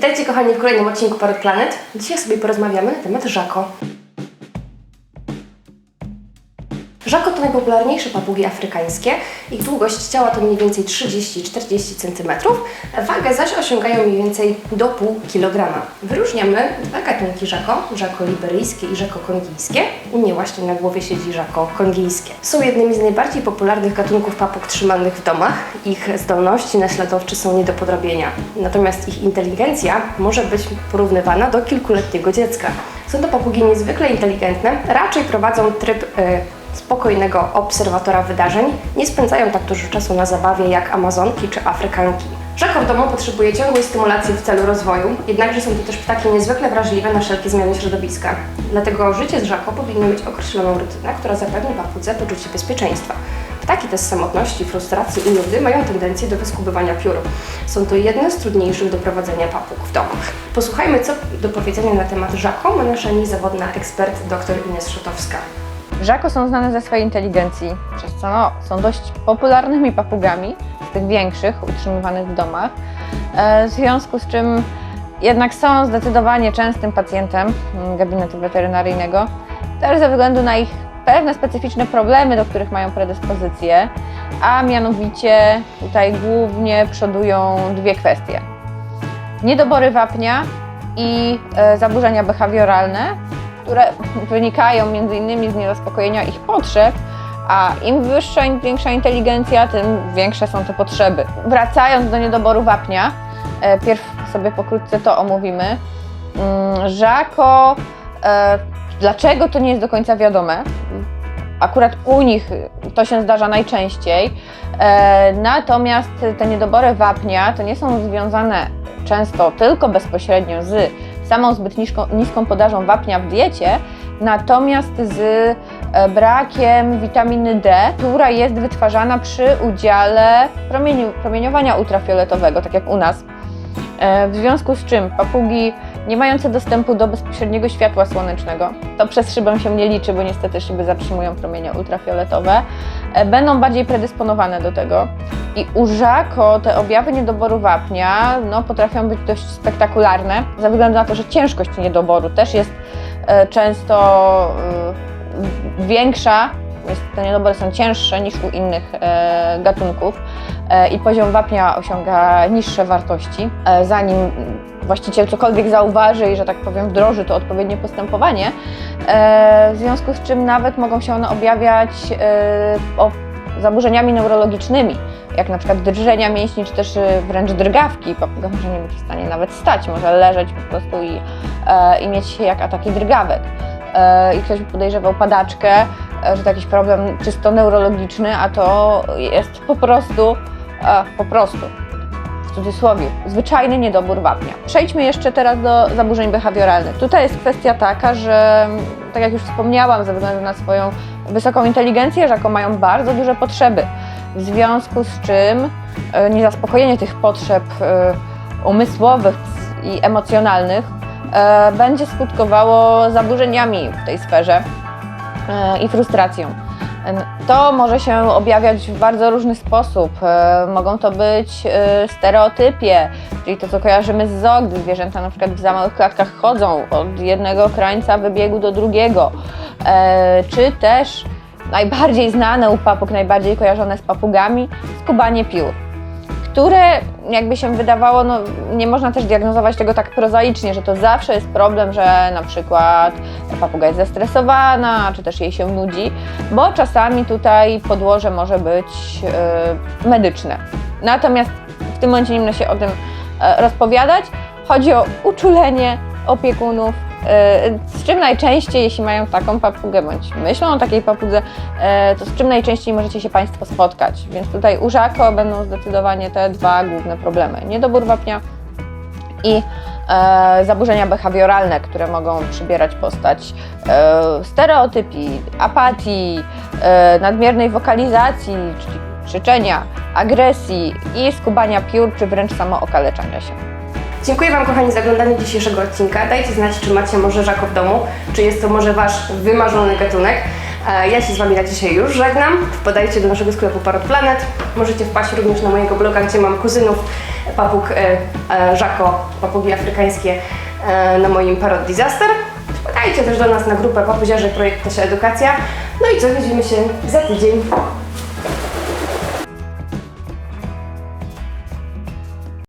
Witajcie kochani w kolejnym odcinku Parrot Planet. Dzisiaj sobie porozmawiamy na temat żako. Żako to najpopularniejsze papugi afrykańskie. Ich długość ciała to mniej więcej 30-40 cm, wagę zaś osiągają mniej więcej do pół kilograma. Wyróżniamy dwa gatunki żako, żako liberyjskie i żako kongijskie. U mnie właśnie na głowie siedzi żako kongijskie. Są jednymi z najbardziej popularnych gatunków papug trzymanych w domach. Ich zdolności naśladowcze są nie do podrobienia. Natomiast ich inteligencja może być porównywana do kilkuletniego dziecka. Są to papugi niezwykle inteligentne, raczej prowadzą tryb e, spokojnego obserwatora wydarzeń, nie spędzają tak dużo czasu na zabawie jak Amazonki czy Afrykanki. Żako w domu potrzebuje ciągłej stymulacji w celu rozwoju, jednakże są to też ptaki niezwykle wrażliwe na wszelkie zmiany środowiska. Dlatego życie z żako powinno mieć określoną rutynę, która zapewni papudze poczucie bezpieczeństwa. Ptaki te z samotności, frustracji i nudy mają tendencję do wyskubywania piór. Są to jedne z trudniejszych do prowadzenia papug w domach. Posłuchajmy, co do powiedzenia na temat żako ma nasza niezawodna ekspert dr Ines Szotowska. Żako są znane ze swojej inteligencji, przez co no, są dość popularnymi papugami, tych większych, utrzymywanych w domach. E, W związku z czym jednak są zdecydowanie częstym pacjentem mm, gabinetu weterynaryjnego, też ze względu na ich pewne specyficzne problemy, do których mają predyspozycje, a mianowicie tutaj głównie przodują dwie kwestie. Niedobory wapnia i e, zaburzenia behawioralne, które wynikają m.in. z niezaspokojenia ich potrzeb, a im wyższa, im większa inteligencja, tym większe są te potrzeby. Wracając do niedoboru wapnia, e, pierw sobie pokrótce to omówimy. Mm, Żako, e, dlaczego to nie jest do końca wiadome? Akurat u nich to się zdarza najczęściej, e, natomiast te niedobory wapnia to nie są związane często tylko bezpośrednio z samą zbyt niską, niską podażą wapnia w diecie, natomiast z e, brakiem witaminy D, która jest wytwarzana przy udziale promieniowania ultrafioletowego, tak jak u nas. E, W związku z czym papugi nie mające dostępu do bezpośredniego światła słonecznego, to przez szybę się nie liczy, bo niestety szyby zatrzymują promienie ultrafioletowe, e, będą bardziej predysponowane do tego. I u żako te objawy niedoboru wapnia no, potrafią być dość spektakularne, ze względu na to, że ciężkość niedoboru też jest e, często e, większa, jest, te niedobory są cięższe niż u innych e, gatunków e, i poziom wapnia osiąga niższe wartości. E, zanim właściciel cokolwiek zauważy i, że tak powiem, wdroży to odpowiednie postępowanie, e, w związku z czym nawet mogą się one objawiać e, o zaburzeniami neurologicznymi, jak na przykład drżenia mięśni, czy też e, wręcz drgawki. Papuga może nie być w stanie nawet stać, może leżeć po prostu i, e, i mieć jak ataki drgawek. E, I ktoś podejrzewał padaczkę, e, że to jakiś problem czysto neurologiczny, a to jest po prostu, po prostu, w cudzysłowie, zwyczajny niedobór wapnia. Przejdźmy jeszcze teraz do zaburzeń behawioralnych. Tutaj jest kwestia taka, że tak jak już wspomniałam, ze względu na swoją wysoką inteligencję, żako mają bardzo duże potrzeby, w związku z czym e, niezaspokojenie tych potrzeb e, umysłowych i emocjonalnych e, będzie skutkowało zaburzeniami w tej sferze i frustracją. To może się objawiać w bardzo różny sposób. Mogą to być stereotypie, czyli to, co kojarzymy z zoo, gdy zwierzęta na przykład w za małych klatkach chodzą od jednego krańca wybiegu do drugiego, czy też najbardziej znane u papug, najbardziej kojarzone z papugami, skubanie piór które jakby się wydawało, no nie można też diagnozować tego tak prozaicznie, że to zawsze jest problem, że na przykład papuga jest zestresowana, czy też jej się nudzi, bo czasami tutaj podłoże może być e, medyczne. Natomiast w tym momencie nie będę się o tym e, rozpowiadać. Chodzi o uczulenie opiekunów, z czym najczęściej, jeśli mają taką papugę, bądź myślą o takiej papudze, e, to z czym najczęściej możecie się Państwo spotkać. Więc tutaj u żako będą zdecydowanie te dwa główne problemy. Niedobór wapnia i e, zaburzenia behawioralne, które mogą przybierać postać e, stereotypii, apatii, e, nadmiernej wokalizacji, czyli krzyczenia, agresji i skubania piór, czy wręcz samookaleczania się. Dziękuję Wam kochani za oglądanie dzisiejszego odcinka. Dajcie znać, czy macie może żako w domu, czy jest to może Wasz wymarzony gatunek. E, Ja się z Wami na dzisiaj już żegnam. Wpadajcie do naszego sklepu Parrot Planet. Możecie wpaść również na mojego bloga, gdzie mam kuzynów papug e, e, Żako, papugi afrykańskie na moim Parrot Disaster. Wpadajcie też do nas na grupę Papuziarze Projekt Tasia Edukacja. No i co, widzimy się za tydzień.